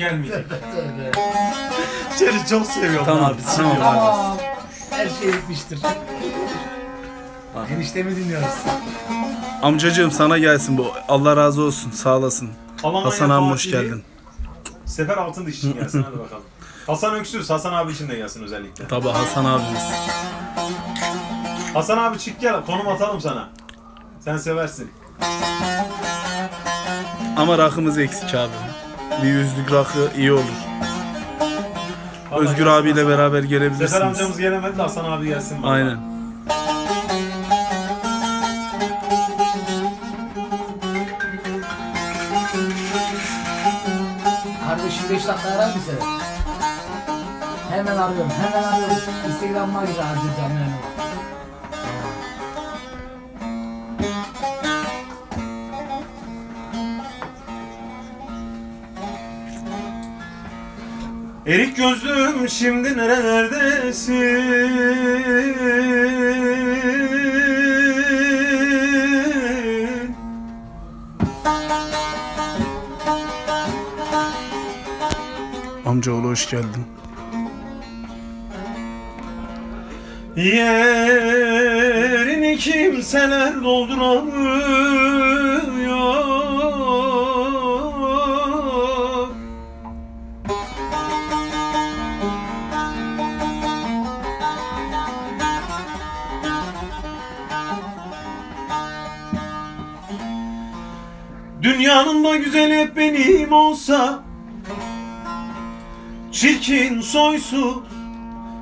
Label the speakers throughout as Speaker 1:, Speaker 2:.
Speaker 1: gelmeyecek. Seni çok seviyorum
Speaker 2: Tamam,
Speaker 1: abi.
Speaker 2: tamam.
Speaker 3: Tamam. Her şey bitmiştir. Eniştemi dinliyoruz.
Speaker 2: Amcacığım sana gelsin bu. Allah razı olsun. Sağ olasın.
Speaker 1: Almanya
Speaker 2: Hasan abi hoş
Speaker 1: Fatih'i
Speaker 2: geldin.
Speaker 1: Sefer altın diş için gelsin hadi bakalım. Hasan Öksüz, Hasan abi için de gelsin özellikle.
Speaker 2: Tabi Hasan abimiz.
Speaker 1: Hasan abi çık gel, konum atalım sana. Sen seversin.
Speaker 2: Ama rakımız eksik abi. Bir yüzlük rakı iyi olur.
Speaker 1: Vallahi
Speaker 2: Özgür
Speaker 1: gelsin
Speaker 2: abiyle beraber
Speaker 1: Sefer
Speaker 2: gelebilirsiniz.
Speaker 1: amcamız gelemedi de Hasan abi gelsin. bana.
Speaker 2: Aynen.
Speaker 3: Kardeşim 5 dakika arar mısın? Hemen arıyorum, hemen arıyorum. Instagram'ıma gir acil
Speaker 1: Erik gözlüm şimdi nerelerdesin?
Speaker 2: Amcaoğlu hoş geldin.
Speaker 1: Yerini kimseler dolduramıyor Dünyanın da güzeli hep benim olsa. Çirkin soysuz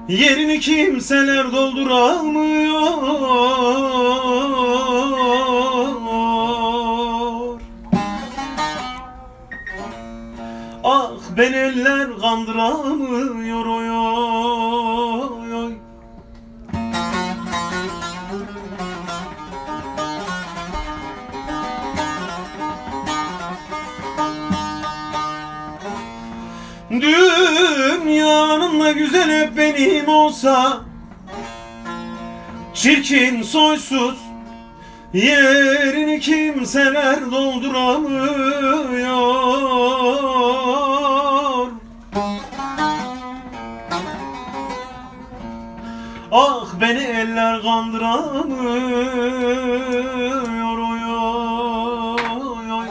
Speaker 1: Yerini kimseler dolduramıyor. Ah ben eller kandıramıyor Dünyanın da güzel hep benim olsa Çirkin soysuz Yerini kimseler dolduramıyor Ah beni eller kandıramıyor oy oy oy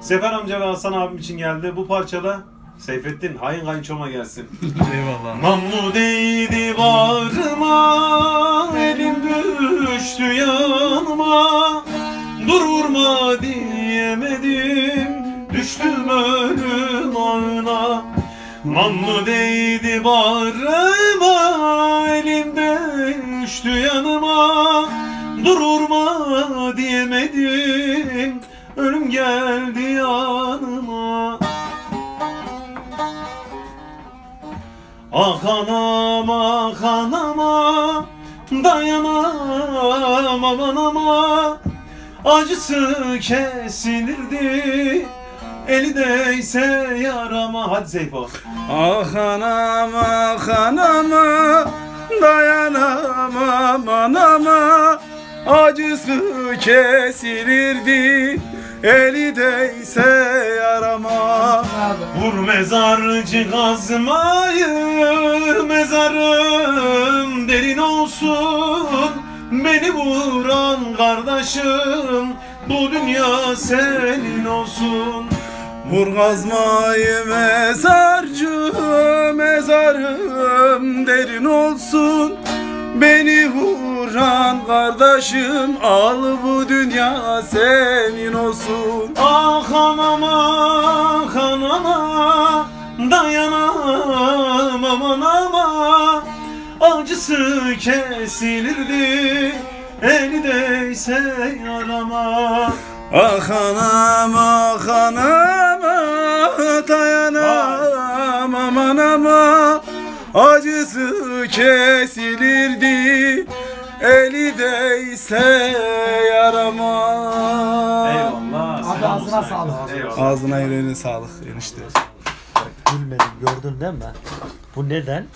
Speaker 1: Sefer amca ve Hasan abim için geldi. Bu parçada Seyfettin hain kayınçoma gelsin.
Speaker 2: Eyvallah.
Speaker 1: Namlu değdi bağrıma Elim düştü yanıma Dur vurma diyemedim Düştüm ölüm ağına Namlu değdi bağrıma Elim düştü yanıma Dur vurma diyemedim Ölüm geldi yanıma Ah anam ah anama Dayanamam anama Acısı kesilirdi. Eli değse yarama. Hadi Seyfo.
Speaker 2: Ah anam ah anama Dayanamam anama Acısı kesilirdi Eli değse yarama.
Speaker 1: Vur mezarcı kazmayı Mezarım derin olsun. Beni vuran kardeşim Bu dünya senin olsun.
Speaker 2: Vur kazmayı mezarcı Mezarım derin olsun. Beni vuran kardeşim Al bu dünya senin olsun.
Speaker 1: Ah anam ah anama Dayanamam anama Acısı kesilirdi Eli değse yarama.
Speaker 2: Ah anam ah anama Dayanamam anama Acısı kesilirdi Eli değse yarama
Speaker 1: Eyvallah.
Speaker 3: Abi
Speaker 1: selam
Speaker 3: ağzına
Speaker 1: olsun.
Speaker 3: sağlık.
Speaker 1: Eyvallah.
Speaker 2: Ağzına yüreğine sağlık enişte.
Speaker 4: Gülmedim gördün değil mi? Bu neden?